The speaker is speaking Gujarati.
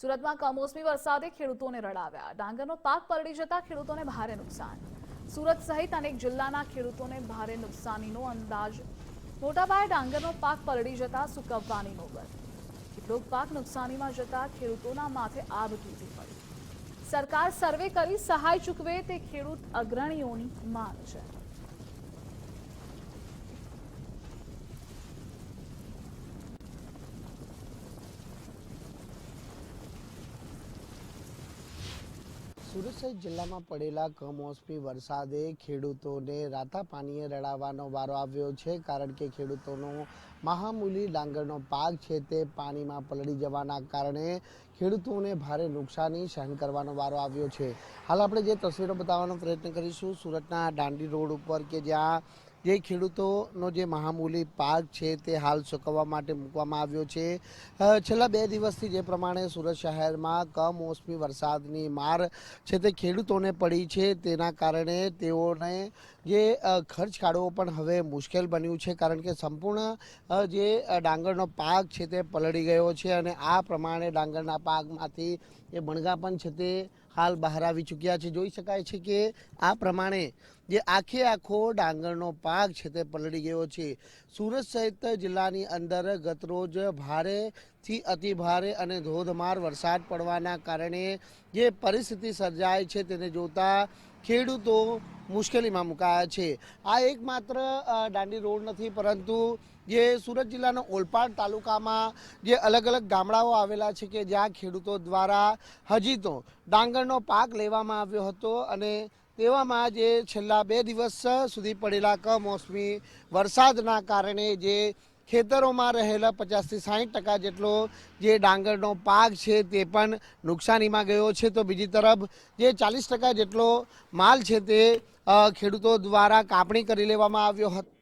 સુરતમાં કમોસમી વરસાદે ખેડૂતોને રડાવ્યા. ડાંગરનો પાક પલળી જતા ખેડૂતોને ભારે નુકસાન. સુરત સહિત અનેક જિલ્લાના ખેડૂતોને ભારે નુકસાનીનો અંદાજ. મોટાપાયે ડાંગરનો પાક પલળી જતા સુકવવાની નોબત. કેટલોક પાક નુકસાનીમાં જતા ખેડૂતોના માથે આગ તૂટી પડી. સરકાર સર્વે કરી સહાય ચૂકવે તે ખેડૂત અગ્રણીઓની માંગ છે. સુરત જિલ્લામાં પડેલા કમોસમી વરસાદે ખેડૂતોને રાતા પાણીએ રડાવવાનો વારો આવ્યો છે, કારણ કે ખેડૂતોનો મહામૂલી ડાંગરનો પાક છે તે પાણીમાં પલળી જવાના કારણે ખેડૂતોને ભારે નુકસાની સહન કરવાનો વારો આવ્યો છે. હાલ આપણે જે તસવીરો બતાવવાનો પ્રયત્ન કરીશું, સુરતના દાંડી રોડ ઉપર કે જ્યાં જે ખેડૂતોનો જે મહામૂલી પાક છે તે હાલ સુકવવા માટે મૂકવામાં આવ્યો છે. છેલ્લા બે દિવસથી જે પ્રમાણે સુરત શહેરમાં કમોસમી વરસાદની માર છે તે ખેડૂતોને પડી છે. તેના કારણે તેઓને જે ખર્ચ કાઢવો પણ હવે મુશ્કેલ બન્યું છે કારણ કે સંપૂર્ણ જે ડાંગરનો પાક છે તે પલળી ગયો છે અને આ પ્રમાણે ડાંગરના પાકમાંથી એ બણગા પણ છે તે હાલ બહાર આવી ચૂક્યા છે. જોઈ શકાય છે કે આ પ્રમાણે જે આખે આખો ડાંગરનો પાક છે તે પલળી ગયો છે. સુરત સહિત જિલ્લાની અંદર ગતરોજ ભારેથી અતિ ભારે અને ધોધમાર વરસાદ પડવાના કારણે જે પરિસ્થિતિ સર્જાય છે તેને જોતા ખેડૂતો મુશ્કેલીમાં મુકાયા છે. આ એકમાત્ર દાંડી રોડ નથી, પરંતુ જે સુરત જિલ્લાના ઓલપાડ તાલુકામાં જે અલગ અલગ ગામડાઓ આવેલા છે કે જ્યાં ખેડૂતો દ્વારા હજી તો ડાંગરનો પાક લેવામાં આવ્યો હતો અને તેવામાં જે છેલ્લા બે દિવસ સુધી પડેલા કમોસમી વરસાદના કારણે જે ખેતરોમાં રહેલા પચાસથી સાહીઠ ટકા જેટલો જે ડાંગરનો પાક છે તે પણ નુકસાનીમાં ગયો છે. તો બીજી તરફ જે ચાલીસ ટકા જેટલો માલ છે તે ખેડૂતો દ્વારા કાપણી કરી લેવામાં આવ્યો હતો